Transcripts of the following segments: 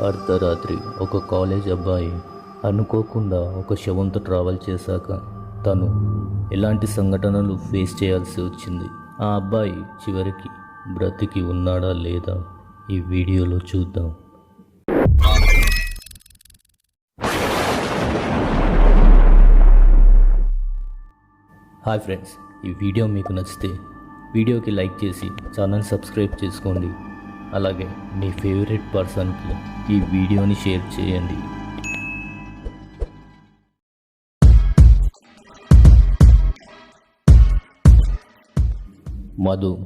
అర్ధరాత్రి ఒక కాలేజ్ అబ్బాయి అనుకోకుండా ఒక శవంతో ట్రావెల్ చేశాక తను ఎలాంటి సంఘటనలు ఫేస్ చేయాల్సి వచ్చింది. ఆ అబ్బాయి చివరికి బ్రతికి ఉన్నాడా లేదా ఈ వీడియోలో చూద్దాం. హాయ్ ఫ్రెండ్స్ ఈ వీడియో మీకు నచ్చితే వీడియోకి లైక్ చేసి ఛానల్ సబ్స్క్రైబ్ చేసుకోండి. అలాగే మీ ఫేవరెట్ పర్సన్కి ఈ వీడియోని షేర్ చేయండి. మధు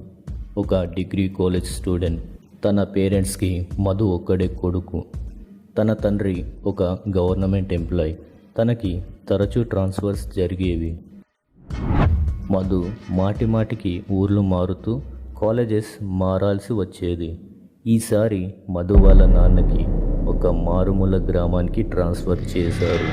ఒక డిగ్రీ కాలేజ్ స్టూడెంట్. తన పేరెంట్స్కి మధు ఒక్కడే కొడుకు. తన తండ్రి ఒక గవర్నమెంట్ ఎంప్లాయ్ తనకి తరచూ ట్రాన్స్ఫర్స్ జరిగేవి. మధు మాటి మాటికి ఊర్లు మారుతూ కాలేజెస్ మారాల్సి వచ్చేది. ఈసారి మధు వాళ్ళ నాన్నకి ఒక మారుమూల గ్రామానికి ట్రాన్స్ఫర్ చేశారు.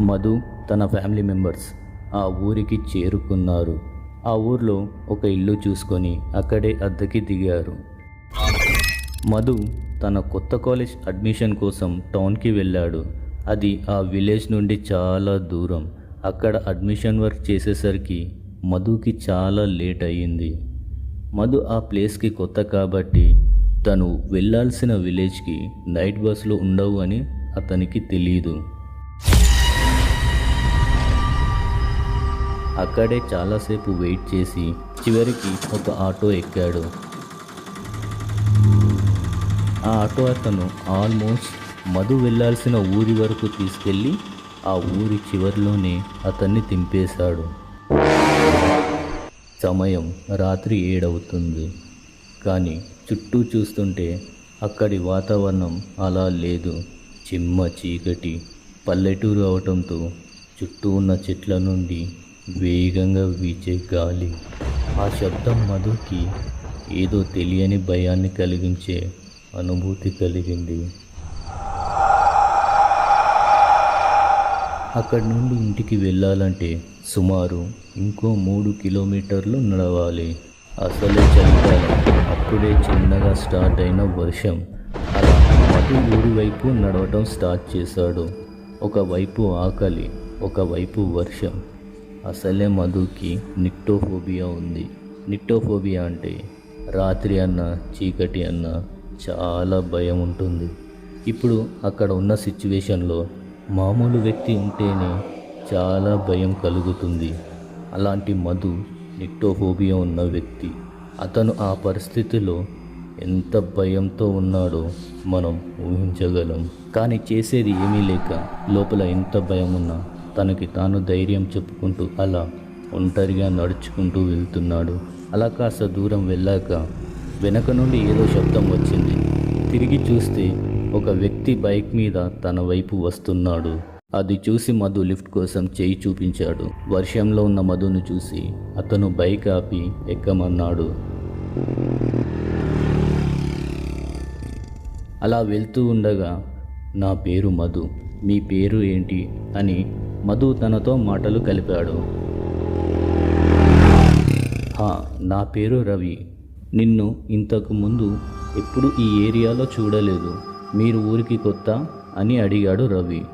మధు తన ఫ్యామిలీ మెంబర్స్ ఆ ఊరికి చేరుకున్నారు. ఆ ఊర్లో ఒక ఇల్లు చూసుకొని అక్కడే అద్దెకి దిగారు. మధు తన కొత్త కాలేజ్ అడ్మిషన్ కోసం టౌన్కి వెళ్ళాడు. అది ఆ విలేజ్ నుండి చాలా దూరం. అక్కడ అడ్మిషన్ వర్క్ చేసేసరికి మధుకి చాలా లేట్ అయ్యింది. మధు ఆ ప్లేస్కి కొత్త కాబట్టి తను వెళ్ళాల్సిన విలేజ్కి నైట్ బస్సులు ఉండవు అని అతనికి తెలియదు అక్కడే చాలాసేపు వెయిట్ చేసి చివరికి ఒక ఆటో ఎక్కాడు. ఆ ఆటో అతను ఆల్మోస్ట్ మధు వెళ్ళాల్సిన ఊరి వరకు తీసుకెళ్ళి ఆ ఊరి చివరిలోనే అతన్ని దింపేశాడు. సమయం రాత్రి ఏడవుతుంది. కానీ చుట్టూ చూస్తుంటే అక్కడి వాతావరణం అలా లేదు. చిమ్మ చీకటి. పల్లెటూరు అవటంతో చుట్టూ ఉన్న చెట్ల నుండి వేగంగా వీచే గాలి. ఆ శబ్దం మధుకి ఏదో తెలియని భయాన్ని కలిగించే అనుభూతి కలిగింది. అక్కడి నుండి ఇంటికి వెళ్ళాలంటే సుమారు ఇంకో మూడు కిలోమీటర్లు నడవాలి. అసలే చలికాలం. అప్పుడే చిన్నగా స్టార్ట్ అయిన వర్షం అలా అటు ఊరి వైపు నడవటం స్టార్ట్ చేశాడు. ఒకవైపు ఆకలి ఒకవైపు వర్షం. అసలే మధుకి నిక్టోఫోబియా ఉంది. నిక్టోఫోబియా అంటే రాత్రి అన్న చీకటి అన్న చాలా భయం ఉంటుంది. ఇప్పుడు అక్కడ ఉన్న సిచ్యువేషన్లో మామూలు వ్యక్తి ఉంటేనే చాలా భయం కలుగుతుంది. అలాంటి మధు నిక్టోఫోబియా ఉన్న వ్యక్తి. అతను ఆ పరిస్థితిలో ఎంత భయంతో ఉన్నాడో మనం ఊహించగలం. కానీ చేసేది ఏమీ లేక లోపల ఎంత భయం ఉన్నా తనకి తాను ధైర్యం చెప్పుకుంటూ అలా ఒంటరిగా నడుచుకుంటూ వెళ్తున్నాడు. అలా కాస్త దూరం వెళ్ళాక వెనక నుండి ఏదో శబ్దం వచ్చింది. తిరిగి చూస్తే ఒక వ్యక్తి బైక్ మీద తన వైపు వస్తున్నాడు. అది చూసి మధు లిఫ్ట్ కోసం చేయి చూపించాడు. వర్షంలో ఉన్న మధును చూసి అతను బైక్ ఆపి ఎక్కమన్నాడు. అలా వెళ్తూ ఉండగా నా పేరు మధు. మీ పేరు ఏంటి? అని మధు తనతో మాటలు కలిపాడు. "హా, నా పేరు రవి. నిన్ను ఇంతకు ముందు ఎప్పుడు ఈ ఏరియాలో చూడలేదు. మీరు ఊరికి కొత్త అని అడిగాడు రవి.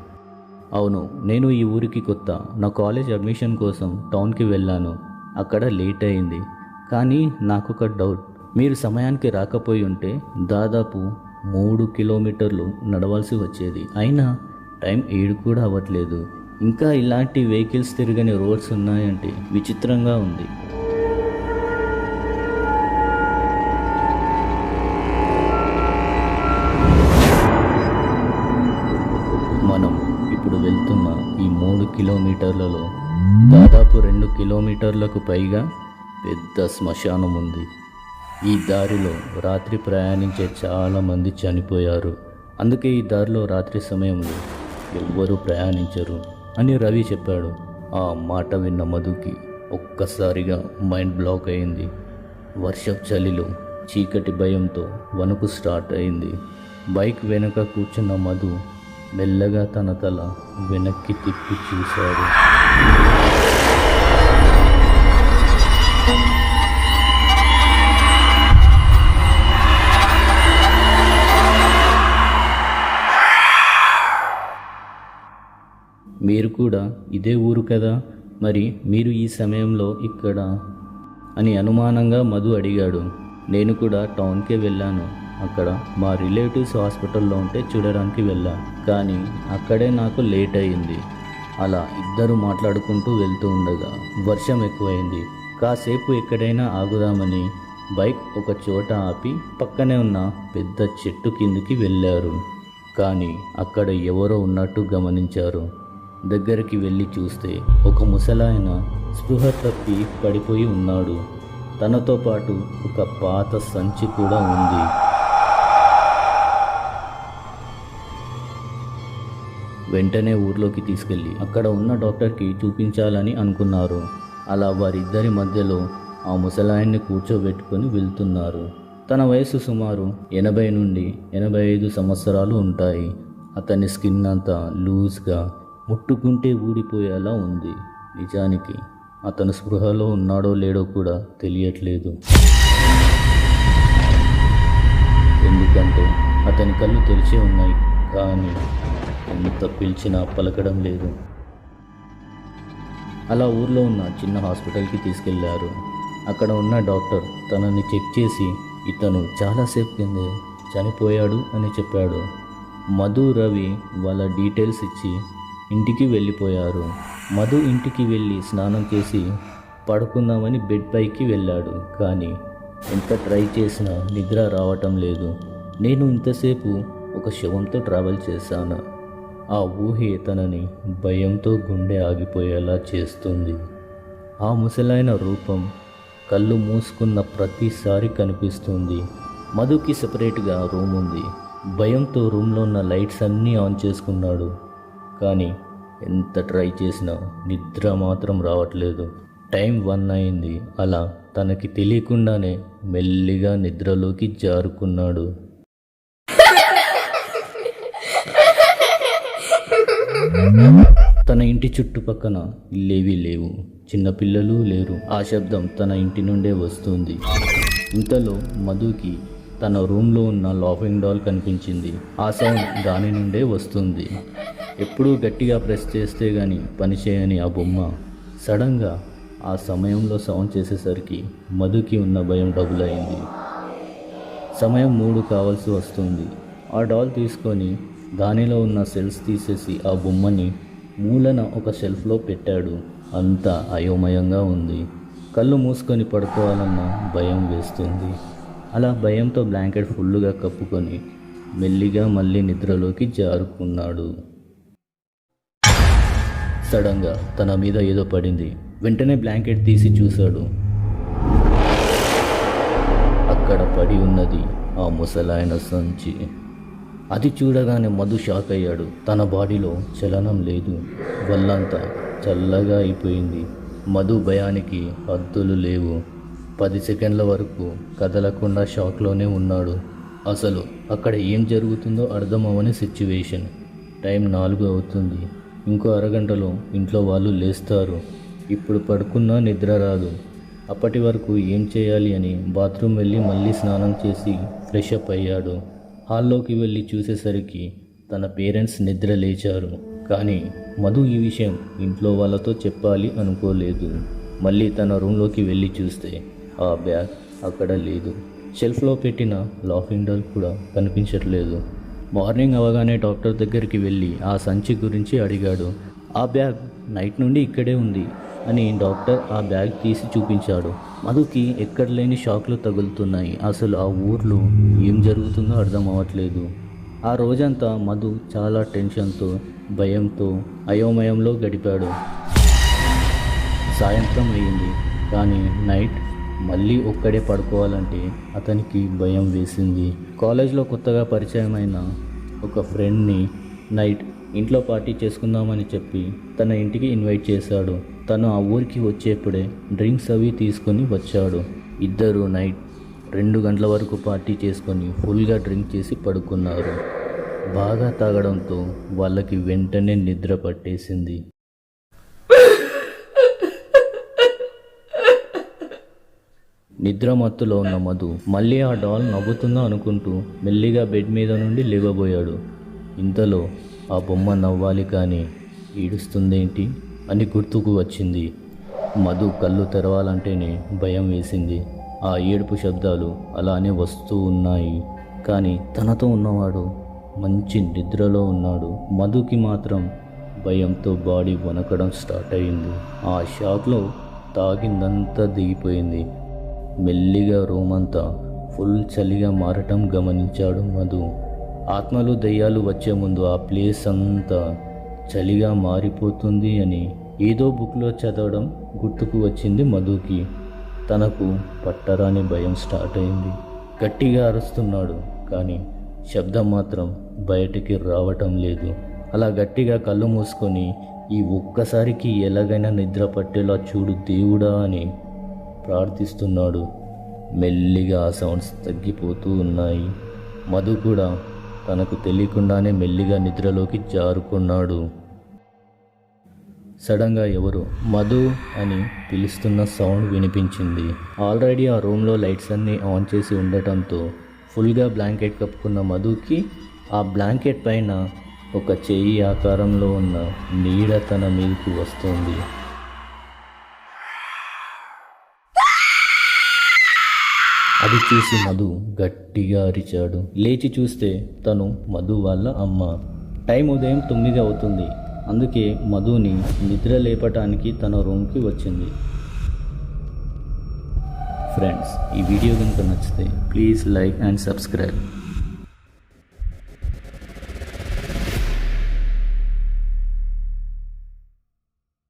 అవును నేను ఈ ఊరికి కొత్త. నా కాలేజ్ అడ్మిషన్ కోసం టౌన్కి వెళ్ళాను. అక్కడ లేట్ అయింది. కానీ నాకు ఒక డౌట్. మీరు సమయానికి రాకపోయి ఉంటే దాదాపు మూడు కిలోమీటర్లు నడవాల్సి వచ్చేది. అయినా టైం ఏడు కూడా అవ్వట్లేదు. ఇంకా ఇలాంటి వెహికల్స్ తిరగని రోడ్స్ ఉన్నాయంటే విచిత్రంగా ఉంది. మీటర్లలో దాదాపు రెండు కిలోమీటర్లకు పైగా పెద్ద శ్మశానం ఉంది. ఈ దారిలో రాత్రి ప్రయాణించే చాలామంది చనిపోయారు. అందుకే ఈ దారిలో రాత్రి సమయంలో ఎవ్వరూ ప్రయాణించరు అని రవి చెప్పాడు. ఆ మాట విన్న మధుకి ఒక్కసారిగా మైండ్ బ్లాక్ అయింది. వర్షం చలిలో చీకటి భయంతో వణుకు స్టార్ట్ అయింది. బైక్ వెనుక కూర్చున్న మధు మెల్లగా తన తల వెనక్కి తిప్పి చూశాడు. మీరు కూడా ఇదే ఊరు కదా? మరి మీరు ఈ సమయంలో ఇక్కడ? అని అనుమానంగా మధు అడిగాడు. నేను కూడా టౌన్కే వెళ్ళాను. అక్కడ మా రిలేటివ్స్ హాస్పిటల్లో ఉంటే చూడడానికి వెళ్ళా. కానీ అక్కడే నాకు లేట్ అయింది అలా ఇద్దరు మాట్లాడుకుంటూ వెళ్తూ ఉండగా వర్షం ఎక్కువైంది. కాసేపు ఎక్కడైనా ఆగుదామని బైక్ ఒక చోట ఆపి పక్కనే ఉన్న పెద్ద చెట్టు కిందికి వెళ్ళారు. కానీ అక్కడ ఎవరో ఉన్నట్టు గమనించారు. దగ్గరికి వెళ్ళి చూస్తే ఒక ముసలాయన స్పృహ తప్పి పడిపోయి ఉన్నాడు. తనతో పాటు ఒక పాత సంచి కూడా ఉంది. వెంటనే ఊర్లోకి తీసుకెళ్ళి అక్కడ ఉన్న డాక్టర్కి చూపించాలని అనుకున్నారు. అలా వారిద్దరి మధ్యలో ఆ ముసలాయన్ని కూర్చోబెట్టుకొని వెళ్తున్నారు. తన వయసు సుమారు ఎనభై నుండి ఎనభై ఐదు సంవత్సరాలు ఉంటాయి. అతని స్కిన్ అంతా లూజ్గా ముట్టుకుంటే ఊడిపోయేలా ఉంది. నిజానికి అతను స్పృహలో ఉన్నాడో లేడో కూడా తెలియట్లేదు. ఎందుకంటే అతని కళ్ళు తెరిచే ఉన్నాయి. కానీ ఎంత పిలిచినా పలకడం లేదు. అలా ఊర్లో ఉన్న చిన్న హాస్పిటల్కి తీసుకెళ్ళారు. అక్కడ ఉన్న డాక్టర్ తనని చెక్ చేసి ఇతను చాలాసేపు కిందే చనిపోయాడు అని చెప్పాడు. మధు రవి వాళ్ళ డీటెయిల్స్ ఇచ్చి ఇంటికి వెళ్ళిపోయారు. మధు ఇంటికి వెళ్ళి స్నానం చేసి పడుకుందామని బెడ్ పైకి వెళ్ళాడు. కానీ ఎంత ట్రై చేసినా నిద్ర రావటం లేదు. నేను ఇంతసేపు ఒక శవంతో ట్రావెల్ చేశాను. ఆ ఊహే తనని భయంతో గుండె ఆగిపోయేలా చేస్తుంది. ఆ ముసలైన రూపం కళ్ళు మూసుకున్న ప్రతిసారి కనిపిస్తుంది. మధుకి సపరేట్గా రూమ్ ఉంది. భయంతో రూమ్లో ఉన్న లైట్స్ అన్నీ ఆన్ చేసుకున్నాడు. కానీ ఎంత ట్రై చేసినా నిద్ర మాత్రం రావట్లేదు. టైం వన్ అయింది. అలా తనకి తెలియకుండానే మెల్లిగా నిద్రలోకి జారుకున్నాడు. తన ఇంటి చుట్టుపక్కన ఇల్లేవీ లేవు. చిన్నపిల్లలు లేరు. ఆ శబ్దం తన ఇంటి నుండే వస్తుంది. ఇంతలో మధుకి తన రూమ్లో ఉన్న లాఫింగ్ డాల్ కనిపించింది. ఆ సౌండ్ దాని నుండే వస్తుంది. ఎప్పుడూ గట్టిగా ప్రెస్ చేస్తే కానీ పనిచేయని ఆ బొమ్మ సడన్గా ఆ సమయంలో సౌండ్ చేసేసరికి మధుకి ఉన్న భయం డబుల్ అయింది. సమయం మూడు కావాల్సి వస్తుంది. ఆ డాల్ తీసుకొని దానిలో ఉన్న సెల్స్ తీసేసి ఆ బొమ్మని మూలన ఒక షెల్ఫ్లో పెట్టాడు. అంతా అయోమయంగా ఉంది. కళ్ళు మూసుకొని పడుకోవాలన్న భయం వేస్తుంది. అలా భయంతో బ్లాంకెట్ ఫుల్లుగా కప్పుకొని మెల్లిగా మళ్ళీ నిద్రలోకి జారుకున్నాడు. సడన్గా తన మీద ఏదో పడింది. వెంటనే బ్లాంకెట్ తీసి చూశాడు. అక్కడ పడి ఉన్నది ఆ ముసలాయన సంచి. అది చూడగానే మధు షాక్ అయ్యాడు. తన బాడీలో చలనం లేదు. వల్లంతా చల్లగా అయిపోయింది. మధు భయానికి హద్దులు లేవు. పది సెకండ్ల వరకు కదలకుండా షాక్లోనే ఉన్నాడు. అసలు అక్కడ ఏం జరుగుతుందో అర్థం అవ్వని సిచ్యువేషన్. టైం నాలుగు అవుతుంది. ఇంకో అరగంటలో ఇంట్లో వాళ్ళు లేస్తారు. ఇప్పుడు పడుకున్నా నిద్ర రాదు. అప్పటి వరకు ఏం చేయాలి అని బాత్రూమ్ వెళ్ళి మళ్ళీ స్నానం చేసి ఫ్రెష్ అప్ అయ్యాడు. హాల్లోకి వెళ్ళి చూసేసరికి తన పేరెంట్స్ నిద్ర లేచారు. కానీ మధు ఈ విషయం ఇంట్లో వాళ్ళతో చెప్పాలి అనుకోలేదు. మళ్ళీ తన రూమ్లోకి వెళ్ళి చూస్తే ఆ బ్యాగ్ అక్కడ లేదు. షెల్ఫ్లో పెట్టిన లాఫింగ్ డాల్ కూడా కనిపించట్లేదు. మార్నింగ్ అవగానే డాక్టర్ దగ్గరికి వెళ్ళి ఆ సంచి గురించి అడిగాడు. ఆ బ్యాగ్ నైట్ నుండి ఇక్కడే ఉంది అని డాక్టర్ ఆ బ్యాగ్ తీసి చూపించాడు. మధుకి ఎక్కడ లేని షాక్లు తగులుతున్నాయి. అసలు ఆ ఊర్లో ఏం జరుగుతుందో అర్థం అవ్వట్లేదు. ఆ రోజంతా మధు చాలా టెన్షన్తో భయంతో అయోమయంలో గడిపాడు. సాయంత్రం అయింది కానీ నైట్ మళ్ళీ ఒక్కడే పడుకోవాలంటే అతనికి భయం వేసింది. కాలేజ్లో కొత్తగా పరిచయమైన ఒక ఫ్రెండ్ని నైట్ ఇంట్లో పార్టీ చేసుకుందామని చెప్పి తన ఇంటికి ఇన్వైట్ చేశాడు. తను ఆ ఊరికి వచ్చేప్పుడే డ్రింక్స్ అవి తీసుకొని వచ్చాడు. ఇద్దరు నైట్ రెండు గంటల వరకు పార్టీ చేసుకొని ఫుల్గా డ్రింక్ చేసి పడుకున్నారు. బాగా తాగడంతో వాళ్ళకి వెంటనే నిద్ర పట్టేసింది. నిద్ర మత్తులో ఉన్న మధు మళ్ళీ ఆ డాల్ నవ్వుతుందా అనుకుంటూ మెల్లిగా బెడ్ మీద నుండి లేవబోయాడు. ఇంతలో ఆ బొమ్మ నవ్వాలి కానీ ఈడుస్తుందేంటి అని గుర్తుకు వచ్చింది. మధు కళ్ళు తెరవాలంటేనే భయం వేసింది. ఆ ఏడుపు శబ్దాలు అలానే వస్తూ ఉన్నాయి. కానీ తనతో ఉన్నవాడు మంచి నిద్రలో ఉన్నాడు. మధుకి మాత్రం భయంతో బాడీ వణకడం స్టార్ట్ అయింది. ఆ షాక్లో తాగిందంతా దిగిపోయింది. మెల్లిగా రూమ్ అంతా ఫుల్ చలిగా మారటం గమనించాడు మధు. ఆత్మలు దయ్యాలు వచ్చే ముందు ఆ ప్లేస్ అంతా చలిగా మారిపోతుంది అని ఏదో బుక్లో చదవడం గుర్తుకు వచ్చింది మధుకి. తనకు పట్టరాని భయం స్టార్ట్ అయింది. గట్టిగా అరుస్తున్నాడు కానీ శబ్దం మాత్రం బయటికి రావటం లేదు. అలా గట్టిగా కళ్ళు మూసుకొని ఈ ఒక్కసారికి ఎలాగైనా నిద్ర పట్టేలా చూడు దేవుడా అని ప్రార్థిస్తున్నాడు. మెల్లిగా ఆ సౌండ్స్ తగ్గిపోతూ ఉన్నాయి. మధు కూడా తనకు తెలియకుండానే మెల్లిగా నిద్రలోకి జారుకున్నాడు. సడన్గా ఎవరు మధు అని పిలుస్తున్న సౌండ్ వినిపించింది. ఆల్రెడీ ఆ రూమ్లో లైట్స్ అన్నీ ఆన్ చేసి ఉండటంతో ఫుల్గా బ్లాంకెట్ కప్పుకున్న మధుకి ఆ బ్లాంకెట్ పైన ఒక చెయ్యి ఆకారంలో ఉన్న నీడ తన మీదకి వస్తుంది. అది చూసి మధు గట్టిగా అరిచాడు. లేచి చూస్తే తను మధు వాళ్ళ అమ్మ. టైం ఉదయం తొమ్మిది అవుతుంది. అందుకే మధుని నిద్ర లేపటానికి తన రూమ్కి వచ్చింది. ఫ్రెండ్స్ ఈ వీడియో కనుక నచ్చితే ప్లీజ్ లైక్ అండ్ సబ్స్క్రైబ్.